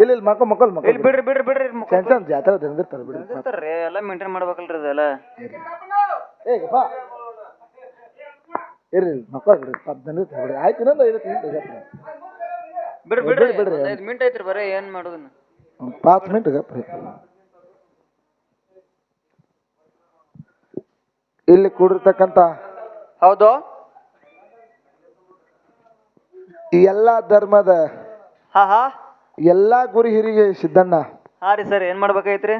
ಇಲ್ಲ ಇಲ್ಲ ಮಕ್ಕಳು ಮಕ್ಕಳು ಮಕ್ಕಳು. ಇಲ್ಲಿ ಬಿಡ್ರಿ ಬಿಡ್ರಿ ಬಿಡ್ರಿ ಸಣ್ಣ ಜಾತ್ರೆ ತಂದಿರ್ತಾರೆ ಬಿಡ್ರಿ. ಇರ್ತಾರ್ರಿ ಎಲ್ಲ ಮೇಂಟೈನ್ ಮಾಡ್ಬೇಕಲ್ರಿ ಇದೆಲ್ಲ ಏ ಬಾ ಇರ್ರಿ ಮಕ್ಕಳು ಬಿಡ್ರಿ ತಂದಿರ್ತಾರೆ ಬಿಡ್ರಿ. ಆಯ್ತು ಇನ್ನೊಂದು ಐದು ಜಾತ್ರೆ ಬಿಡ್ರಿ ಬಿಡ್ರಿ, ಬಿಡ್ರಿ ಬಿಡ್ರಿ. ಒಂದ್ ಮಿನಿಟ್ ಐತ್ರಿ ಬರೀ ಏನ್ ಮಾಡೋದನ್ನ? ಒಂದು ಪಾಚ್ ಮಿನಿಟ್ ಆಗಪ್ಪ ಇಲ್ಲಿ ಕೂಡಿರ್ತಕ್ಕಂಥ ಹೌದು. ಈ ಎಲ್ಲಾ ಧರ್ಮದ ಹಾ ಹಾ. ಎಲ್ಲಾ ಗುರು ಹಿರಿಗೆ ಸಿದ್ದಣ್ಣ. ಹಾರಿ ರೀ ಸರ್ ಏನ್ ಮಾಡ್ಬೇಕಾಯ್ತ್ರಿ?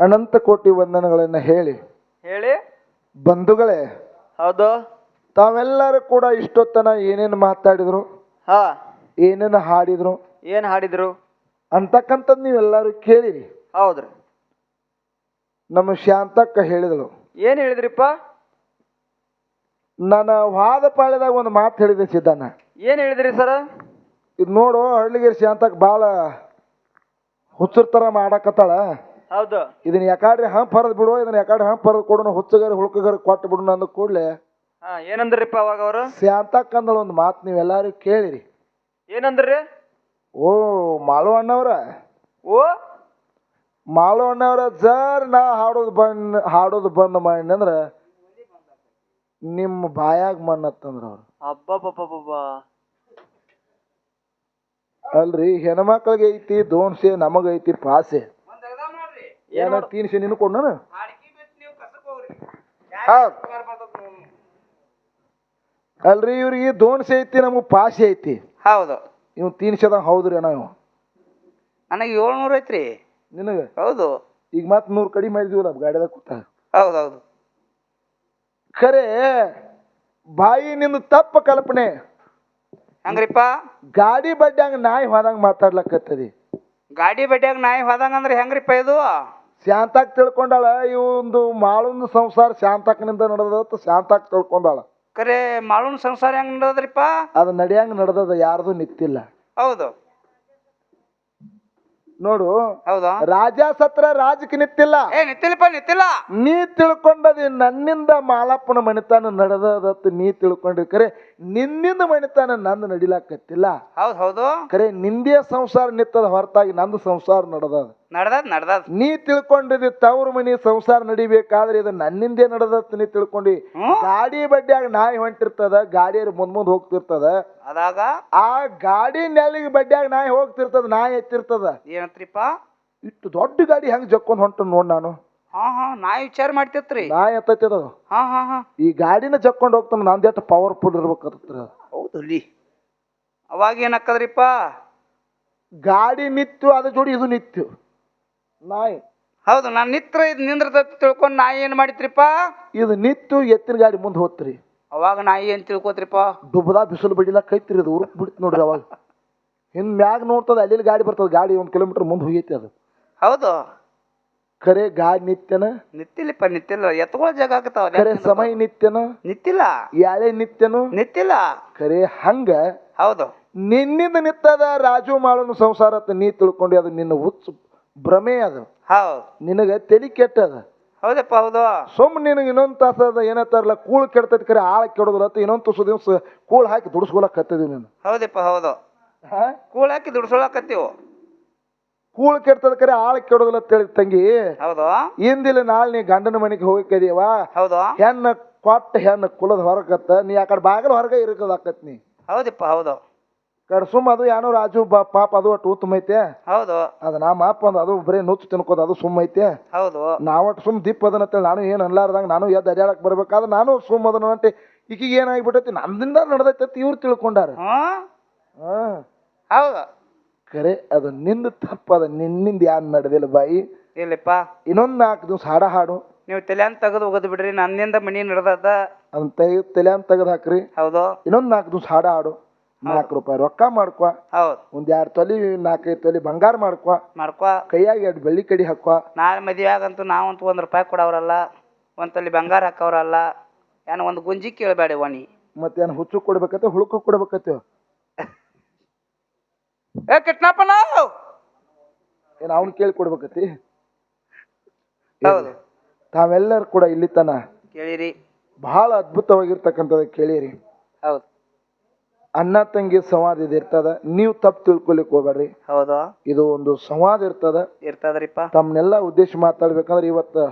ಅನಂತ ಕೋಟಿ ವಂದನಗಳನ್ನ ಹೇಳಿ. ಹೇಳಿ. ಬಂಧುಗಳೇ ಹೌದು. ತಾವೆಲ್ಲರೂ ಕೂಡ ಇಷ್ಟೊತ್ತನ ಏನೇನು ಮಾತಾಡಿದ್ರು? ಹಾ. ಏನೇನು ಹಾಡಿದ್ರು? ಏನ್ ಹಾಡಿದ್ರು? ಅಂತಕ್ಕಂಥದ್ದು ನೀವೆಲ್ಲರೂ ಕೇಳಿರಿ. ಹೌದ್ರಿ. ನಮ್ಮ ಶಾಂತಕ್ಕ ಹೇಳಿದಳು. ಏನ್ ಹೇಳಿದ್ರಿಪ್ಪ? ನನ್ನ ವಾದ ಪಾಳ್ಯದಾಗ ಒಂದು ಮಾತು ಹೇಳಿದೆ ಸಿದ್ದಣ್ಣ. ಏನ್ ಹೇಳಿದ್ರಿ ಸರ್? ಇದು ನೋಡು ಹಳ್ಳಿಗಿರಿ ಶಾಂತಕ್ಕೆ ಭಾಳ ಹುಚ್ಚರ್ ಥರ ಮಾಡಾಕತ್ತಾಳ. ಹೌದು. ಇದನ್ನ ಯಾಕಾಡ್ರಿ ಹಂಪ್ ಹರಿದ್ ಬಿಡು ಇದನ್ನ ಯಾಕಾಡ್ರಿ ಹಂಪ್ ಹರಿದ್ ಕೊಡೋಣ ಹುಚ್ಚಗಾರಿ ಹುಳ್ಕಗಾರಿ ಕೊಟ್ಟು ಬಿಡು ಅಂದ ಕೂಡಲೇ ಹಾ ಏನಂದ್ರಿಪ್ಪ ಅವಾಗ ಅವರು? ಶಾಂತಕ್ಕ ಅಂದಳ ಒಂದು ಮಾತು ನೀವೆಲ್ಲರೂ ಕೇಳಿರಿ. ಏನಂದ್ರಿ? ಓ ಮಾಳು ಅಣ್ಣವ್ರ. ಓ? ಮಾಳು ಅಣ್ಣವ್ರ ಜರ್ ನಾ ಹಾಡೋದು ಬಂದ್ ಹಾಡೋದು ಬಂದ್ ಮಾಡಿನಂದ್ರ ನಿಮ್ಮ ಬಾಯಾಗ ಮಣ್ಣತ್ತಂದ್ರ ಅವ್ರು. ಅಬ್ಬಬ್ಬಬ್ಬಬ್ಬ ಅಲ್ರಿ ಹೆಣ್ಮಕ್ಳಿಗೆ ಐತಿ ದೋಣಸೆ ನಮಗೈತಿ ಪಾಸೆ. ಏನ ತೀನ್ಸೆ ನಿನ್ನ ಕೊಡ ಅಲ್ರಿ ಇವ್ರಿಗೆ ದೋಣಸೆ ಐತಿ ನಮಗೆ ಪಾಸೆ ಐತಿ. ಹೌದು. ಇವ್ ತೀನ್ಸೆದಾಗ ಹೌದ್ರಿ ಅಣ್ಣ ಇವ್. ನನಗೆ ಏಳ್ನೂರ ಐತ್ರಿ. ನಿನಗ? ಹೌದು. ಈಗ ಮತ್ ನೂರ್ ಕಡಿಮೆ ಮಾಡಿದ್ವಿಲ್ಲ ಗಾಡಿದಾಗ ಕೂತ ಹೌದು ಹೌದು ಖರೆ ಬಾಯಿ ನಿಂದ ತಪ್ಪ ಕಲ್ಪನೆ. ಹಂಗ್ರಿಪ್ಪ? ಗಾಡಿ ಬಡ್ಡ್ಯಾಂಗ ನಾಯಿ ಹೋದಂಗ ಮಾತಾಡ್ಲಕತ್ತದಿ. ಗಾಡಿ ಬಡ್ಡ್ಯಾಗ ನಾಯಿ ಹೋದಂಗ ಅಂದ್ರೆ ಹೆಂಗ್ರಿಪ್ಪ ಇದು? ಶಾಂತಾಕ್ ತಿಳ್ಕೊಂಡಾಳ ಇವಂದು ಮಾಳುನ ಸಂಸಾರ ಶಾಂತಾಕನಿಂದ ನಡೆದತ್ತ ಶಾಂತಾಕ್ ತಿಳ್ಕೊಂಡಾಳ. ಕರೆ ಮಾಳುನ್ ಸಂಸಾರ ಹೆಂಗ್ ನಡೆದ್ರಿಪ್ಪ ಅದು ನಡಿಯಂಗ್ ನಡೆದದ ಯಾರ್ದು ನಿತ್ತಿಲ್ಲ. ಹೌದು. ನೋಡು ಹೌದಾ? ರಾಜ ಸತ್ರ ರಾಜಕ್ಕೆ ನಿತ್ತಿಲ್ಲ ಏ ನಿತ್ತಿಲ್ಲಪ್ಪ ನಿತ್ತಿಲ್ಲ ನೀ ತಿಳ್ಕೊಂಡದಿ ನನ್ನಿಂದ ಮಾಲಪ್ಪನ ಮಣಿತಾನ ನಡೆದದತ್ತು ನೀ ತಿಳ್ಕೊಂಡಿ ಕರೆ ನಿನ್ನಿಂದ ಮಣಿತಾನ ನಂದು ನಡಿಲಾಕತ್ತಿಲ್ಲ. ಹೌದು ಹೌದು. ಕರೆ ನಿಂದೇ ಸಂಸಾರ ನಿತ್ತದ ಹೊರತಾಗಿ ನಂದು ಸಂಸಾರ ನಡೆದದ. ನಡ್ದದ್ ನಡ್ದದ್. ನೀ ತಿಳ್ಕೊಂಡಿದ್ದಿ ತವ್ರ ಮನಿ ಸಂಸಾರ ನಡಿಬೇಕಾದ್ರೆ ಇದು ನನ್ನಿಂದೇ ನಡೆದತ್ ನೀ ತಿಳ್ಕೊಂಡಿ. ಹ್ಮ್. ಗಾಡಿ ಬಡ್ಡ್ಯಾಗ ನಾಯಿ ಹೊಂಟಿರ್ತದ ಗಾಡಿಯರ್ ಮುಂದ್ ಮುಂದ್ ಹೋಗ್ತಿರ್ತದ. ಅದಾಗ? ಆ ಗಾಡಿ ನೆಲ್ಲಿಗೆ ಬಡ್ಡ್ಯಾಗ ನಾಯಿ ಹೋಗ್ತಿರ್ತದ ನಾಯಿ ಎತ್ತಿರ್ತದ. ಏನಂತ್ರಿಪ್ಪ? ಇಷ್ಟು ದೊಡ್ಡ ಗಾಡಿ ಹೆಂಗ್ ಜಕ್ಕೊಂಡ್ ಹೊಂಟ ನೋಡ್ ನಾನು. ಹಾ ಹಾ ನಾ ವಿಚಾರ ಮಾಡ್ತಿತ್ರಿ. ನಾಯಿ ಎತ್ತೈತದ ಹಾ ಹಾ ಹಾ. ಈ ಗಾಡಿನ ಜಕ್ಕೊಂಡ್ ಹೋಗ್ತಾನ ನಂದೆಷ್ಟು ಪವರ್ಫುಲ್ ಇರ್ಬೇಕಾಗತ್ರ ಹೌದು ರೀ ಅವಾಗ ಏನಕ್ಕದ್ರಿಪ್ಪ? ಗಾಡಿ ನಿತ್ತು ಅದ್ರ ಜೋಡಿ ಇದು ನಿತ್ಯು. ನಾಯಿ. ಹೌದು ನಾನು ನಿತ್ರ ಇದು ನಿಂದ್ರದ ತಿಳ್ಕೊಂಡು ನಾಯಿ ಏನು ಮಾಡಿತ್ರಿಪ್ಪ? ಇದು ನಿತ್ತು ಎತ್ತಿನ ಗಾಡಿ ಮುಂದೆ ಹೋತ್ರಿ. ಅವಾಗ ನಾಯಿ ಏನು ತಿಳ್ಕೊತ್ರಿಪ್ಪ? ಡುಬ್ಬದ ಬಿಸಿಲು ಬಡಿಲ ಕೈತ್ರಿ ಅದು ಉರುಕ್ ಬಿಡ್ತು ನೋಡ್ರಿ ಅವಾಗ. ಹಿಂದ್ ಮ್ಯಾಗ ನೋಡ್ತದ ಅಲ್ಲಿ ಗಾಡಿ ಬರ್ತದ ಗಾಡಿ ಒಂದು ಕಿಲೋಮೀಟರ್ ಮುಂದೆ ಹೋಗೈತಿ ಅದು. ಹೌದು. ಕರೆ ಗಾಡಿ ನಿತ್ಯನ? ನಿತ್ತಿಲ್ಲಪ್ಪ ನಿತ್ತಿಲ್ಲ. ಎತ್ಕೊಳ್ಳೋ ಜಾಗ ಆಗ್ತಾವ ಕರೆ ಸಮಯ ನಿತ್ಯನ? ನಿತ್ತಿಲ್ಲ. ಯಾಳೆ ನಿತ್ಯನು? ನಿತ್ತಿಲ್ಲ. ಕರೆ ಹಂಗ? ಹೌದು. ನಿನ್ನಿಂದ ನಿತ್ತದ ರಾಜು ಮಾಡೋನು ಸಂಸಾರ ಅಂತ ನೀ ತಿಳ್ಕೊಂಡು ಅದು ನಿನ್ನ ಹುಚ್ಚು ಭ್ರಮೆ ಅದು. ಹೌದು. ನಿನಗ ತಲಿ ಕೆಟ್ಟದ. ಹೌದಪ್ಪ ಹೌದು. ಸುಮ್ ನಿನಗೆ ಇನ್ನೊಂದು ತಾಸದ ಏನತ್ತಾರಲ್ಲ ಕೂಳು ಕೆಡ್ತೈತಿ ಖರೆ ಆಳ ಕೆಡೋದಿಲ್ಲ ಅಂತ ಇನ್ನೊಂದು ತುಸು ದಿವಸ ಕೂಳು ಹಾಕಿ ದುಡಿಸ್ಕೊಳಕ್ ಹತ್ತದಿ ನೀನು. ಹೌದಪ್ಪ ಹೌದು. ಹಾ? ಕೂಳ್ ಹಾಕಿ ದುಡ್ಸೋಳಕತ್ತೀವು ಕೂಳು ಕೆಡ್ತದ ಖರೆ ಆಳ ಕೆಡೋದಿಲ್ಲ ಅಂತ ಹೇಳಿ ತಂಗಿ ಹೌದು. ಇಂದಿಲ್ಲ ನಾಳೆ ನೀ ಗಂಡನ ಮನೆಗೆ ಹೋಗಕ್ಕಿದೀವ ಹೌದು. ಹೆಣ್ಣು ಕೊಟ್ಟ ಹೆಣ್ಣು ಕುಲದ ಹೊರಕತ್ತ ನೀ ಆ ಕಡೆ ಬಾಗಿಲ ಹೊರಗೆ ಇರಕದಾಕತ್ ನೀ. ಹೌದಪ್ಪ ಹೌದು. ಕಡೆ ಸುಮ್ ಅದು ಏನೋ ರಾಜು ಬಾ ಪಾಪ ಅದು ಒಟ್ಟು ಉತ್ತಮ ಐತೆ ಹೌದು. ಅದು ನಾ ಮಾಪ ಒಂದು ಅದು ಬರೀ ನುಚ್ಚು ತಿನ್ಕೋದು ಅದು ಸುಮ್ ಐತೆ ಹೌದು. ನಾವ್ ಸುಮ್ ದಿಪ್ಪ ಅದನ್ನ ಅಂತೇಳಿ ನಾನು ಏನು ಅನ್ಲಾರ್ದಂಗ ನಾನು ಎದ್ದು ಅಡ್ಯಾಡಕ್ ಬರ್ಬೇಕಾದ್ರೆ ನಾನು ಸುಮ್ ಅದನ್ನ ಅಂತೆ ಈಕಿಗೆ ಏನಾಗ್ಬಿಟ್ಟೈತಿ ನಂದಿಂದ ನಡೆದೈತಿ ಇವ್ರು ತಿಳ್ಕೊಂಡಾರ. ಹ್ಞೂ ಹಾ. ಹೌದು. ಕರೆ ಅದು ನಿಂದ ತಪ್ಪದ ನಿನ್ನಿಂದ ಯಾನ್ ನಡೆದಿಲ್ಲ ಬಾಯಿ. ಇಲ್ಲಪ್ಪ. ಇನ್ನೊಂದು ನಾಲ್ಕು ದಿವ್ಸ ಹಾಡ ಹಾಡು. ನೀವು ತಲೆಯನ್ ತೆಗೆದು ಒಗದು ಬಿಡ್ರಿ ನನ್ನಿಂದ ಮನಿ ನಡೆದದ. ಅದನ್ನ ತೆಗಿ ತಲೆ ಅಂತ ತೆಗೆದು ಹಾಕ್ರಿ. ಹೌದು. ಇನ್ನೊಂದು ನಾಲ್ಕು ದಿವ್ಸ ಹಾಡ ಹಾಡು. ನಾಲ್ಕು ರೂಪಾಯಿ ರೊಕ್ಕ ಮಾಡ್ಕೊ. ಹೌದು. ಒಂದ್ ಎರಡು ತೊಲಿ ನಾಲ್ಕೈದು ತೊಲಿ ಬಂಗಾರ ಮಾಡ್ಕೊ. ಮಾಡ್ಕೋ. ಕೈಯಾಗ ಎರಡು ಬೆಳ್ಳಿ ಕಡಿ ಹಾಕೋ. ನಾಳೆ ಮದುವೆ ಆಗಂತೂ ನಾವಂತೂ ಒಂದು ರೂಪಾಯಿ ಕೊಡವ್ರಲ್ಲ ಒಂದು ತೊಲಿ ಬಂಗಾರ ಹಾಕವ್ರಲ್ಲ ಏನು ಒಂದು ಗುಂಜಿ ಕೇಳಬೇಡ ಮತ್ತೆ ಮತ್ತೇನು ಹುಚ್ಚು ಕೊಡ್ಬೇಕತ್ತೆ ಹುಳುಕು ಕೊಡ್ಬೇಕತ್ತೆ? ಏ ಕಿಟ್ನಪ್ಪ ಏನ್ ಏನು ಅವ್ನು ಕೇಳಿ ಕೊಡ್ಬೇಕತಿ ಹೌದು. ತಾವೆಲ್ಲರೂ ಕೂಡ ಇಲ್ಲಿ ತನ ಕೇಳಿರಿ. ಬಹಳ ಅದ್ಭುತವಾಗಿರ್ತಕ್ಕಂಥದ್ದು ಕೇಳಿರಿ. ಹೌದು. ಅಣ್ಣ ತಂಗಿ ಸಂವಾದ ಇದು ಇರ್ತದ. ನೀವು ತಪ್ಪು ತಿಳ್ಕೊಲಿಕ್ ಹೋಗ್ಬೇಡ್ರಿ. ಹೌದು. ಇದು ಒಂದು ಸಂವಾದ ಇರ್ತದ. ಇರ್ತದ್ರಿಪ್ಪ. ತಮ್ಮನ್ನೆಲ್ಲ ಉದ್ದೇಶ ಮಾತಾಡ್ಬೇಕಂದ್ರೆ ಇವತ್ತು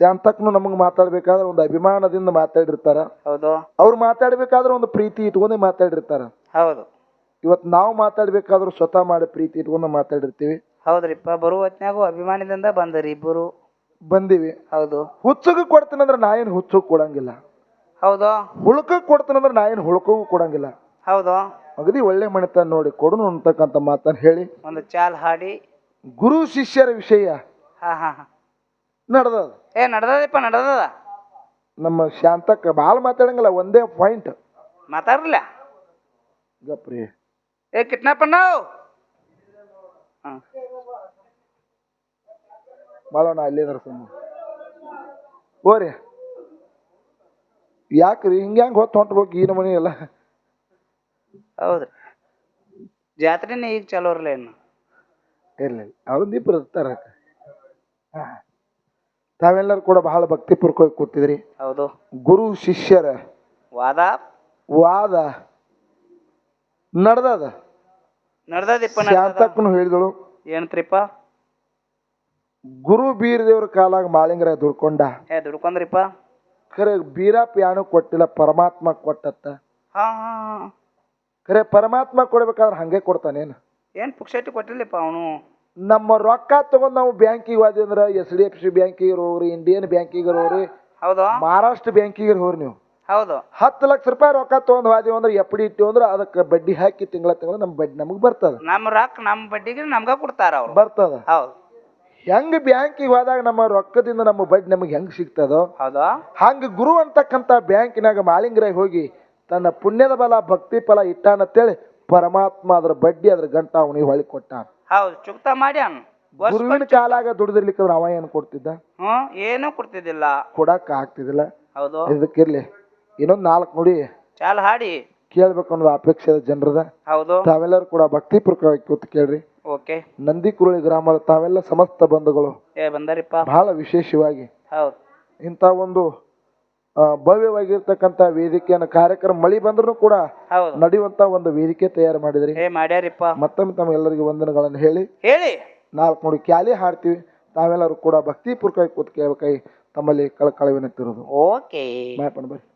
ಶಾಂತಕ್ನು ನಮಗೆ ಮಾತಾಡ್ಬೇಕಾದ್ರೆ ಒಂದು ಅಭಿಮಾನದಿಂದ ಮಾತಾಡಿರ್ತಾರ. ಹೌದು. ಅವ್ರು ಮಾತಾಡ್ಬೇಕಾದ್ರೆ ಒಂದು ಪ್ರೀತಿ ಇಟ್ಕೊಂಡೇ ಮಾತಾಡಿರ್ತಾರ. ಹೌದು. ಇವತ್ತು ನಾವು ಮಾತಾಡ್ಬೇಕಾದ್ರೂ ಸ್ವತಃ ಮಾಡಿ ಪ್ರೀತಿ ಇಟ್ಕೊಂಡು ಮಾತಾಡಿರ್ತೀವಿ. ಹೌದ್ರಿಪ್ಪ. ಬರುವ ಹೊತ್ನ್ಯಾಗು ಅಭಿಮಾನದಿಂದ ಬಂದರಿ ಇಬ್ಬರು. ಬಂದಿವಿ. ಹೌದು. ಹುಚ್ಚಗ ಕೊಡ್ತೀನಂದ್ರೆ ನಾ ಏನು ಹುಚ್ಚು ಕೊಡಂಗಿಲ್ಲ. ಹೌದು. ಹುಳುಕಕ್ಕೆ ಕೊಡ್ತೀನಂದ್ರೆ ನಾ ಏನು ಹುಳುಕಗೂ ಕೊಡಂಗಿಲ್ಲ. ಹೌದು. ಅಗದಿ ಒಳ್ಳೆ ಮಣಿತ ನೋಡಿ ಕೊಡೋನು ಅಂತಕ್ಕಂಥ ಮಾತನ್ನು ಹೇಳಿ. ಒಂದು ಚಾಲ್ ಹಾಡಿ. ಗುರು ಶಿಷ್ಯರ ವಿಷಯ ಹಾ ಹಾ ಹಾ. ನಡೆದ ಏ ನಡ್ದದಪ್ಪ ನಡ್ದದ? ನಮ್ಮ ಶಾಂತಕ್ಕ ಭಾಳ ಮಾತಾಡಂಗಿಲ್ಲ ಒಂದೇ ಪಾಯಿಂಟ್ ಮಾತಾಡ್ರಲ್ಲ? ಗಪ್ರಿ ಏ ಕಿಟ್ನಪ್ಪಣ್ಣ ಹಾಂ. ಮಾಡೋಣ ಅಲ್ಲೇ ನರಸಮ್ಮ ಓರಿ ಯಾಕ್ರಿ? ಹಿಂಗ್ಯಾಂಗ ಹೊತ್ತು ಹೊಂಟ್ಬೇಕು ಈ ನಮನಿ ಎಲ್ಲ? ಹೌದ್ರಿ. ಜಾತ್ರೆನೇ ಈಗ ಚಲೋ ಇರಲ್ಲ ಇನ್ನು. ಇರ್ಲಿ ಅವ್ರೊಂದು ಇಬ್ಬರು ಇರ್ತಾರ. ತಾವೆಲ್ಲರೂ ಕೂಡ ಬಹಳ ಭಕ್ತಿ ಪೂರ್ವಕವಾಗಿ ಕೂತಿದ್ರಿ. ಹೌದು. ಗುರು ಶಿಷ್ಯರ ವಾದ? ವಾದ ನಡ್ದದ? ನಡ್ದದಿಪ್ಪ ನಡ್ದದ. ಶಾಂತಕ್ಕನು ಹೇಳಿದಳು. ಏನತ್ರಿಪ್ಪ ಗುರು ಬೀರದೇವ್ರ ಕಾಲಾಗ ಮಾಳಿಂಗರ ದುಡ್ಕೊಂಡ. ಏ ದುಡ್ಕೊಂಡ್ರಿಪ್ಪ. ಖರೆ ಬೀರಪ್ಪ ಯಾನು ಕೊಟ್ಟಿಲ್ಲ ಪರಮಾತ್ಮ ಕೊಟ್ಟತ್ತ. ಹಾ ಹಾ ಹಾ. ಖರೆ ಪರಮಾತ್ಮ ಕೊಡ್ಬೇಕಾದ್ರೆ ಹಂಗೆ ಕೊಡ್ತಾನೇನು? ಏನು ಪುಕ್ಸೈಟಿ ಕೊಟ್ಟಿಲ್ಲಪ್ಪ ಅವನು. ನಮ್ಮ ರೊಕ್ಕ ತಗೊಂಡ್ ನಾವು ಬ್ಯಾಂಕಿಗೆ ಹೋದ್ವಿ ಅಂದ್ರೆ ಎಸ್ ಡಿ ಎಫ್ ಸಿ ಬ್ಯಾಂಕಿಗೆ ಹೋಗ್ರಿ ಇಂಡಿಯನ್ ಬ್ಯಾಂಕಿಗೆ ಹೋಗ್ರಿ ಹೌದು. ಮಹಾರಾಷ್ಟ್ರ ಬ್ಯಾಂಕಿಗೆ ಹೋಗ್ರಿ ನೀವು. ಹೌದು. ಹತ್ತು ಲಕ್ಷ ರೂಪಾಯಿ ರೊಕ್ಕ ತಗೊಂಡ್ ಹೋದ್ವಿ ಅಂದ್ರೆ ಎಫ್ ಡಿ ಇಟ್ಟಿವಿ ಅಂದ್ರೆ ಅದಕ್ಕೆ ಬಡ್ಡಿ ಹಾಕಿ ತಿಂಗಳ ತಿಂಗಳ ನಮ್ಮ ಬಡ್ಡಿ ನಮಗೆ ಬರ್ತದ. ನಮ್ಮ ರೊಕ್ಕ ನಮ್ಮ ಬಡ್ಡಿಗೆ ನಮ್ಗ ಕೊಡ್ತಾರ ಅವ್ರು. ಬರ್ತದ. ಹೌದು. ಹೆಂಗ್ ಬ್ಯಾಂಕಿಗೆ ಹೋದಾಗ ನಮ್ಮ ರೊಕ್ಕದಿಂದ ನಮ್ಮ ಬಡ್ಡಿ ನಮಗೆ ಹೆಂಗ್ ಸಿಗ್ತದೋ? ಹೌದಾ? ಹಂಗ ಗುರು ಅಂತಕ್ಕಂಥ ಬ್ಯಾಂಕಿನಾಗ ಮಾಳಿಂಗರಾಗ ಹೋಗಿ ತನ್ನ ಪುಣ್ಯದ ಬಲ ಭಕ್ತಿ ಫಲ ಇಟ್ಟಾನಂತೇಳಿ ಪರಮಾತ್ಮ ಅದ್ರ ಬಡ್ಡಿ ಅದ್ರ ಗಂಟ ಅವನಿಗೆ ಹೊಳಿ ಕೊಟ್ಟಾನ. ಹೌದು ಚುಕ್ತ ಮಾಡ್ಯಾನ. ಗುರುವಿನ ಕಾಲಾಗ ದುಡಿದಿರ್ಲಿಕ್ಕಂದ್ರ ಅವ ಏನು ಕೊಡ್ತಿದ್ದ? ಏನು ಏನೂ ಕೊಡ್ತಿದ್ದಿಲ್ಲ. ಕೊಡಕ್ ಆಗ್ತಿದ್ದಿಲ್ಲ. ಹೌದು. ಇದಕ್ಕಿರ್ಲಿ ಇನ್ನೊಂದ್ ನಾಲ್ಕು ನೋಡಿ ಚಾಲ್ ಹಾಡಿ. ಕೇಳ್ಬೇಕು ಅನ್ನೋದು ಅಪೇಕ್ಷೆ ಜನರದ. ಹೌದು. ತಾವೆಲ್ಲರೂ ಕೂಡ ಭಕ್ತಿಪೂರ್ವಕವಾಗಿ ಕೂತು ಕೇಳ್ರಿ. ಓಕೆ. ನಂದಿಕುರುಳಿ ಗ್ರಾಮದ ತಾವೆಲ್ಲ ಸಮಸ್ತ ಬಂಧುಗಳು. ಏ ಬಂದಾರಿಪ್ಪ. ಬಹಳ ವಿಶೇಷವಾಗಿ. ಹೌದು. ಇಂಥ ಒಂದು ಆ, ಭವ್ಯವಾಗಿರ್ತಕ್ಕಂಥ ವೇದಿಕೆಯನ್ನು ಕಾರ್ಯಕ್ರಮ ಮಳಿ ಬಂದ್ರೂ ಕೂಡ ಹೌದು. ನಡೆಯುವಂತ ಒಂದು ವೇದಿಕೆ ತಯಾರು ಮಾಡಿದ್ರಿ. ಏ ಮಾಡ್ಯಾರಿಪ್ಪ. ಮತ್ತೊಮ್ಮೆ ತಮ್ಮೆಲ್ಲರಿಗೂ ವಂದನೆಗಳನ್ನು ಹೇಳಿ. ಹೇಳಿ. ನಾಲ್ಕು ನೋಡಿ ಕ್ಯಾಲಿ ಹಾಡ್ತೀವಿ. ತಾವೆಲ್ಲರೂ ಕೂಡ ಭಕ್ತಿಪೂರ್ವಕವಾಗಿ ಕೂತ್ ಕೇಳ್ಬೇಕಾಗಿ ತಮ್ಮಲ್ಲಿ ಕಳಕಳಿ ವಿನಂತಿರೋದು ಓಕೆ ಮಾಡ್ಕೊಂಡು ಬರ್ರಿ